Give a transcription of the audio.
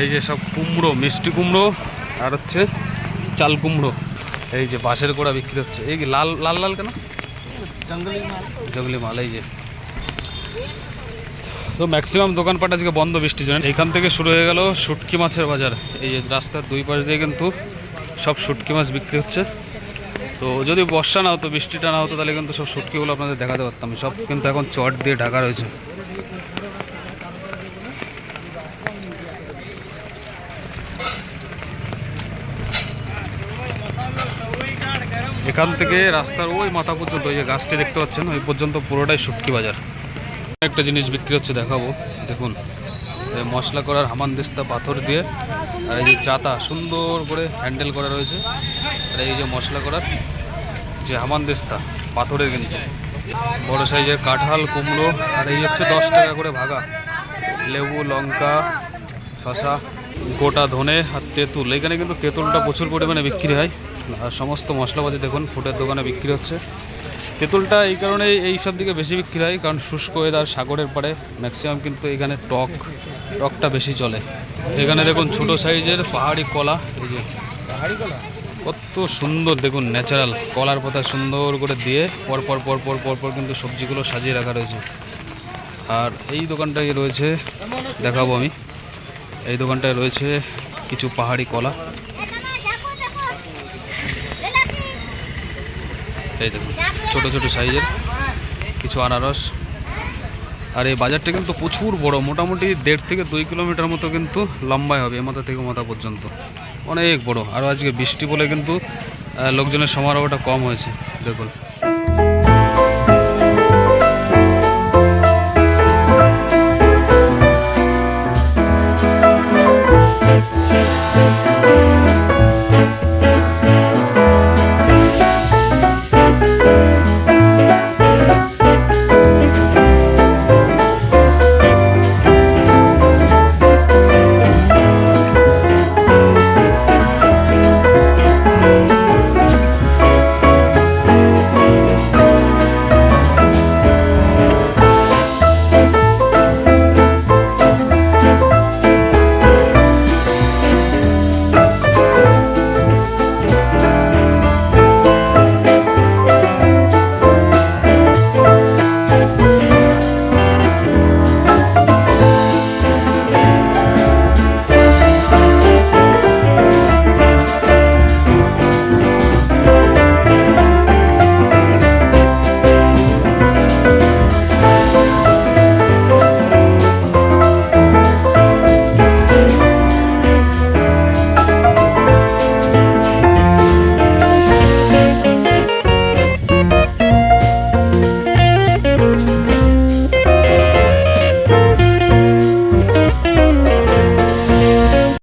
এই যে সব কুমড়ো মিষ্টি কুমড়ো আর হচ্ছে চাল কুমড়ো। এই যে বাঁশের গোড়া বিক্রি হচ্ছে। এই কি লাল লাল লাল কেন? জঙ্গলি মাল। জঙ্গলি মাল এই যে। তো ম্যাক্সিমাম দোকানপাট আজকে বন্ধ বৃষ্টির জন্য এখান থেকে শুরু হয়ে গেল শুটকি মাছের বাজার। এই যে রাস্তার দুই পাশ দিয়ে কিন্তু সব শুটকি মাছ বিক্রি হচ্ছে। তো যদি বর্ষা না হতো বৃষ্টিটা না হতো তাহলে কিন্তু সব শুটকিগুলো আপনাদের দেখাতে পারতাম। সব কিন্তু এখন চট দিয়ে ঢাকা রয়েছে। এখান থেকে রাস্তার ওই মাথা পর্যন্ত ওই যে গাছটি দেখতে পাচ্ছেন, ওই পর্যন্ত পুরোটাই শুটকি বাজার। একটা জিনিস বিক্রি হচ্ছে, দেখাবো। দেখুন মশলা করার হামান হামানদিস্তা পাথর দিয়ে, আর এই যে চাতা সুন্দর করে হ্যান্ডেল করা রয়েছে। আর এই যে মশলা করার যে হামান হামানদিস্তা পাথরের কিন্তু। বড় সাইজের কাঁঠাল, কুমড়ো, আর এই হচ্ছে দশ টাকা করে ভাগা। লেবু, লঙ্কা শশা গোটা ধনে আর তেঁতুল। এখানে কিন্তু তেঁতুলটা প্রচুর পরিমাণে বিক্রি হয়। আর সমস্ত মশলাপাতি দেখুন, ফুটের দোকানে বিক্রি হচ্ছে। তেঁতুলটা এই কারণে এই সব দিকে বেশি বিক্রি হয়, কারণ শুষ্ক ওয়েদার সাগরের পাড়ে ম্যাক্সিমাম কিন্তু এখানে টক, টকটা বেশি চলে। এখানে দেখুন, ছোট সাইজের পাহাড়ি কলা, এই যে পাহাড়ি কলা? কত সুন্দর, দেখুন ন্যাচারাল কলার পাতা সুন্দর করে দিয়ে পর পর পর পর পর পর কিন্তু সবজিগুলো সাজিয়ে রাখা রয়েছে। আর এই দোকানটাই রয়েছে, দেখাবো আমি। এই দোকানটায় রয়েছে কিছু পাহাড়ি কলা। এই দেখুন, ছোটো ছোটো সাইজের কিছু আনারস। আর এই বাজারটা কিন্তু প্রচুর বড়, মোটামুটি দেড় থেকে দুই কিলোমিটার মতো কিন্তু লম্বাই হবে মাথা থেকে মাথা পর্যন্ত। অনেক বড়, আর আজকে বৃষ্টি বলে কিন্তু লোকজনের সমারোহটা কম হয়েছে, দেখুন।